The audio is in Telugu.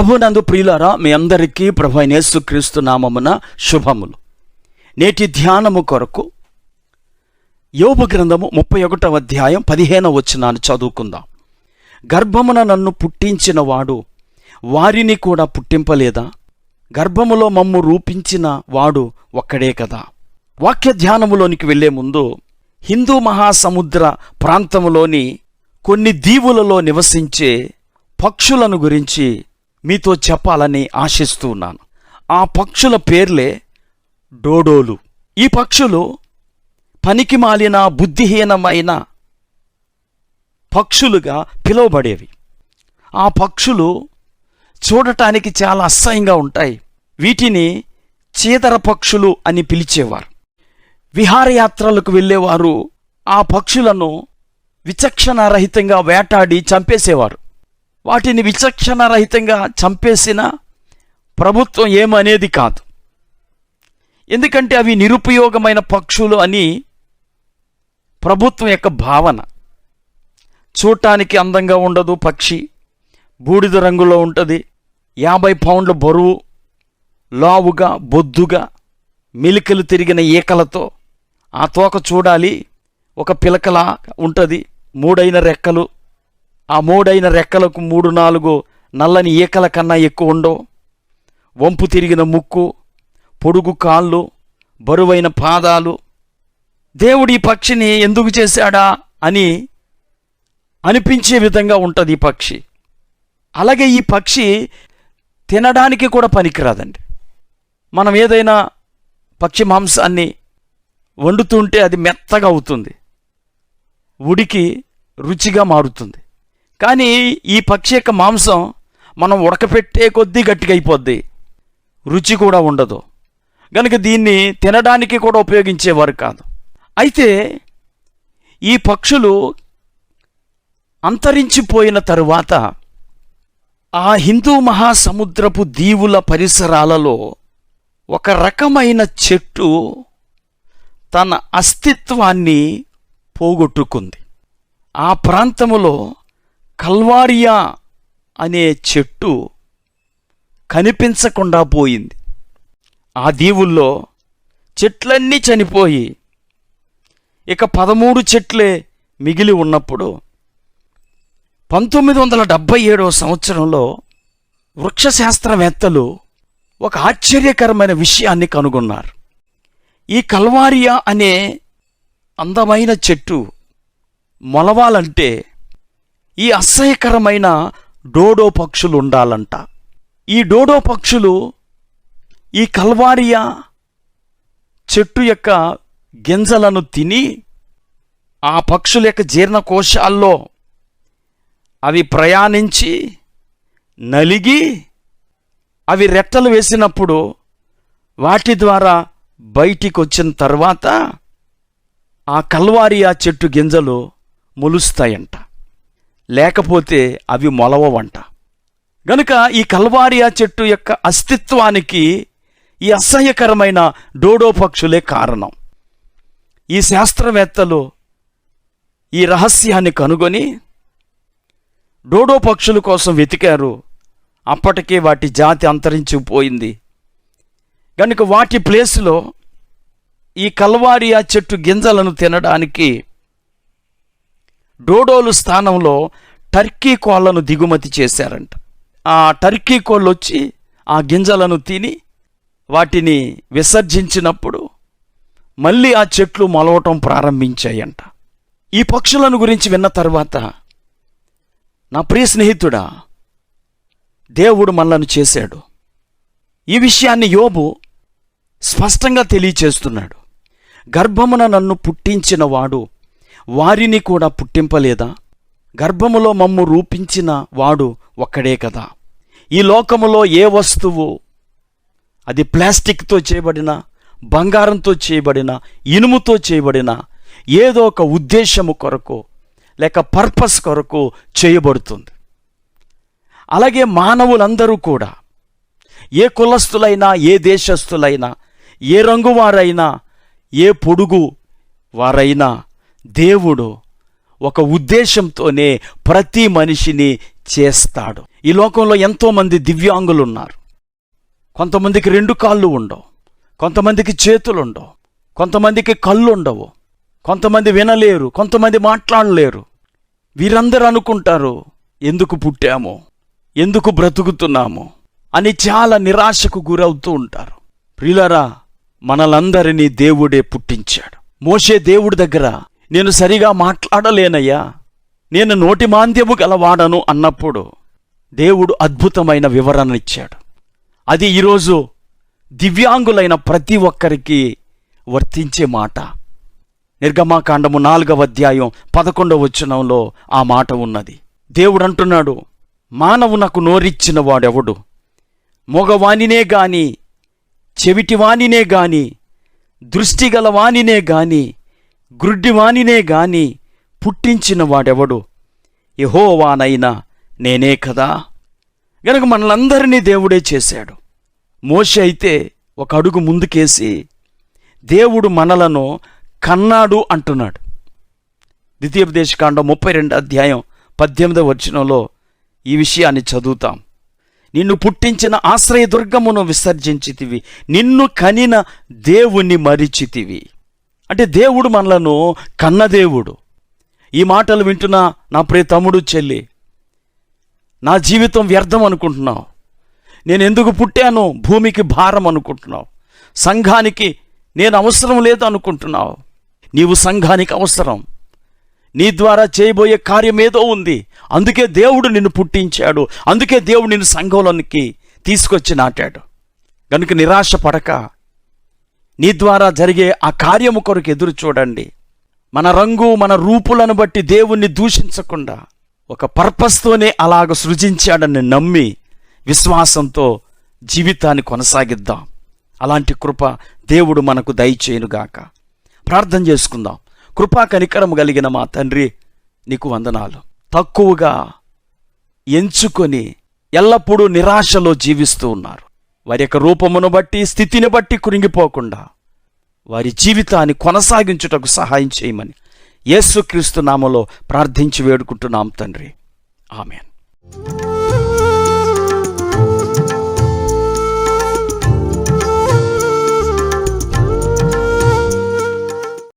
ప్రభునందు ప్రియులారా మీ అందరికీ ప్రభు యేసుక్రీస్తు నామమున శుభములు. నేటి ధ్యానము కొరకు యోబు గ్రంథము ముప్పై ఒకటవ అధ్యాయం పదిహేనవ వచనాన్ని చదువుకుందాం. గర్భమున నన్ను పుట్టించిన వాడు వారిని కూడా పుట్టింపలేదా? గర్భములో మమ్ము రూపించిన వాడు ఒక్కడే కదా? వాక్య ధ్యానములోనికి వెళ్ళే ముందు హిందూ మహాసముద్ర ప్రాంతంలోని కొన్ని దీవులలో నివసించే పక్షులను గురించి మీతో చెప్పాలని ఆశిస్తూ ఉన్నాను. ఆ పక్షుల పేర్లే డోడోలు. ఈ పక్షులు పనికి మాలిన బుద్ధిహీనమైన పక్షులుగా పిలువబడేవి. ఆ పక్షులు చూడటానికి చాలా అసహ్యంగా ఉంటాయి. వీటిని చీదర పక్షులు అని పిలిచేవారు. విహారయాత్రలకు వెళ్ళేవారు. ఆ పక్షులను విచక్షణారహితంగా వేటాడి చంపేసేవారు. వాటిని విచక్షణారహితంగా చంపేసిన ప్రభుత్వం ఏమనేది కాదు. ఎందుకంటే అవి నిరుపయోగమైన పక్షులు అని ప్రభుత్వం యొక్క భావన. చూడటానికి అందంగా ఉండదు పక్షి. బూడిద రంగులో ఉంటుంది. యాభై పౌండ్ల బరువు లావుగా బొద్దుగా మెలికలు తిరిగిన ఈకలతో ఆ తోక చూడాలి. ఒక పిలకలా ఉంటుంది. మూడైన రెక్కలు. ఆ మూడైన రెక్కలకు మూడు నాలుగు నల్లని ఈకల కన్నా ఎక్కువ ఉండవు. వంపు తిరిగిన ముక్కు పొడుగు కాళ్ళు బరువైన పాదాలు. దేవుడు ఈ పక్షిని ఎందుకు చేశాడా అని అనిపించే విధంగా ఉంటుంది ఈ పక్షి. అలాగే ఈ పక్షి తినడానికి కూడా పనికిరాదండి. మనం ఏదైనా పక్షి మాంసాన్ని వండుతుంటే అది మెత్తగా అవుతుంది. ఉడికి రుచిగా మారుతుంది. కానీ ఈ పక్షి యొక్క మాంసం మనం ఉడకపెట్టే కొద్దీ గట్టిగా అయిపోద్ది. రుచి కూడా ఉండదు. కనుక దీన్ని తినడానికి కూడా ఉపయోగించేవారు కాదు. అయితే ఈ పక్షులు అంతరించిపోయిన తరువాత ఆ హిందూ మహాసముద్రపు దీవుల పరిసరాలలో ఒక రకమైన చెట్టు తన అస్తిత్వాన్ని పోగొట్టుకుంది. ఆ ప్రాంతములో కల్వారియా అనే చెట్టు కనిపించకుండా పోయింది. ఆ దీవుల్లో చెట్లన్నీ చనిపోయి ఇక పదమూడు చెట్లే మిగిలి ఉన్నప్పుడు పంతొమ్మిది వందల డెబ్భై ఏడవ సంవత్సరంలో వృక్షశాస్త్రవేత్తలు ఒక ఆశ్చర్యకరమైన విషయాన్ని కనుగొన్నారు. ఈ కల్వారియా అనే అందమైన చెట్టు మొలవాలంటే ఈ అసహ్యకరమైన డోడో పక్షులు ఉండాలంట. ఈ డోడో పక్షులు ఈ కల్వారియా చెట్టు యొక్క గింజలను తిని ఆ పక్షుల యొక్క జీర్ణకోశాల్లో అవి ప్రయాణించి నలిగి అవి రెట్టలు వేసినప్పుడు వాటి ద్వారా బయటికి వచ్చిన తర్వాత ఆ కల్వారియా చెట్టు గింజలు మొలుస్తాయంట. లేకపోతే అవి మొలవవంట. గనుక ఈ కల్వారియా చెట్టు యొక్క అస్తిత్వానికి ఈ అసహ్యకరమైన డోడో పక్షులే కారణం. ఈ శాస్త్రవేత్తలు ఈ రహస్యాన్ని కనుగొని డోడో పక్షుల కోసం వెతికారు. అప్పటికే వాటి జాతి అంతరించిపోయింది. కనుక వాటి ప్లేస్లో ఈ కల్వారియా చెట్టు గింజలను తినడానికి డోడోలు స్థానంలో టర్కీ కోళ్ళను దిగుమతి చేశారంట. ఆ టర్కీ కోళ్ళు వచ్చి ఆ గింజలను తిని వాటిని విసర్జించినప్పుడు మళ్ళీ ఆ చెట్లు మొలవటం ప్రారంభించాయంట. ఈ పక్షులను గురించి విన్న తర్వాత నా ప్రియ స్నేహితుడా దేవుడు మనలను చేశాడు. ఈ విషయాన్ని యోబు స్పష్టంగా తెలియచేస్తున్నాడు. గర్భమున నన్ను పుట్టించిన వాడు వారిని కూడా పుట్టింపలేదా? గర్భములో మమ్ము రూపించిన వాడు ఒక్కడే కదా. ఈ లోకములో ఏ వస్తువు? అది ప్లాస్టిక్తో చేయబడిన బంగారంతో చేయబడిన ఇనుముతో చేయబడిన ఏదో ఒక ఉద్దేశము కొరకు లేక పర్పస్ కొరకు చేయబడుతుంది. అలాగే మానవులందరూ కూడా ఏ కులస్తులైనా ఏ దేశస్థులైనా ఏ రంగు వారైనా ఏ పొడుగు వారైనా దేవుడు ఒక ఉద్దేశంతోనే ప్రతి మనిషిని చేస్తాడు. ఈ లోకంలో ఎంతోమంది దివ్యాంగులు ఉన్నారు కొంతమందికి రెండు కాళ్ళు ఉండవు. కొంతమందికి చేతులు ఉండవు కొంతమందికి కళ్ళు ఉండవు కొంతమంది వినలేరు. కొంతమంది మాట్లాడలేరు. వీరందరూ అనుకుంటారు ఎందుకు పుట్టాము? ఎందుకు బ్రతుకుతున్నాము? అని చాలా నిరాశకు గురవుతూ ఉంటారు. ప్రిలరా మనలందరినీ దేవుడే పుట్టించాడు. మోషే దేవుడి దగ్గర నేను సరిగా మాట్లాడలేనయ్యా. నేను నోటి మాంద్యము గలవాడను అన్నప్పుడు దేవుడు అద్భుతమైన వివరణ ఇచ్చాడు. అది ఈరోజు దివ్యాంగులైన ప్రతి ఒక్కరికి వర్తించే మాట. నిర్గమాకాండము నాలుగవ అధ్యాయం పదకొండవ వచనంలో ఆ మాట ఉన్నది. దేవుడు అంటున్నాడు మానవునకు నోరిచ్చిన వాడెవడు? మగవానినే గాని చెవిటివానినే గాని దృష్టిగలవానినే గాని గ్రుడ్డివానినే గాని పుట్టించిన వాడెవడు? యహోవానైనా నేనే కదా. గనక మనలందరినీ దేవుడే చేశాడు. మోష అయితే ఒక అడుగు ముందుకేసి దేవుడు మనలను కన్నాడు అంటున్నాడు. ద్వితీయోపదేశకాండం ముప్పై రెండు అధ్యాయం పద్దెనిమిదవ వచనంలో ఈ విషయాన్ని చదువుతాం. నిన్ను పుట్టించిన ఆశ్రయదుర్గమును విసర్జించితివి. నిన్ను కనిన దేవుణ్ణి మరిచితివి. అంటే దేవుడు మనలను కన్నదేవుడు. ఈ మాటలు వింటున్న నా ప్రియ తమ్ముడు చెల్లి నా జీవితం వ్యర్థం అనుకుంటున్నావు. నేను ఎందుకు పుట్టాను? భూమికి భారం అనుకుంటున్నావు. సంఘానికి నేను అవసరం లేదు అనుకుంటున్నావు. నీవు సంఘానికి అవసరం. నీ ద్వారా చేయబోయే కార్యం ఏదో ఉంది. అందుకే దేవుడు నిన్ను పుట్టించాడు. అందుకే దేవుడు నిన్ను సంఘంలోనికి తీసుకొచ్చి నాటాడు. కనుక నిరాశ పడక నీ ద్వారా జరిగే ఆ కార్యము కొరకు ఎదురు చూడండి. మన రంగు మన రూపులను బట్టి దేవుణ్ణి దూషించకుండా ఒక పర్పస్తోనే అలాగ సృజించాడని నమ్మి విశ్వాసంతో జీవితాన్ని కొనసాగిద్దాం. అలాంటి కృప దేవుడు మనకు దయచేయునుగాక. ప్రార్థన చేసుకుందాం. కృపా కనికరము కలిగిన మా తండ్రి నీకు వందనాలు. తక్కువగా ఎంచుకొని ఎల్లప్పుడూ నిరాశలో జీవిస్తూ ఉన్నారు. వారి యొక్క రూపమును బట్టి స్థితిని బట్టి కురింగిపోకుండా వారి జీవితాన్ని కొనసాగించుటకు సహాయం చేయమని యేసుక్రీస్తు నామలో ప్రార్థించి వేడుకుంటున్నాం తండ్రి. ఆమెన్.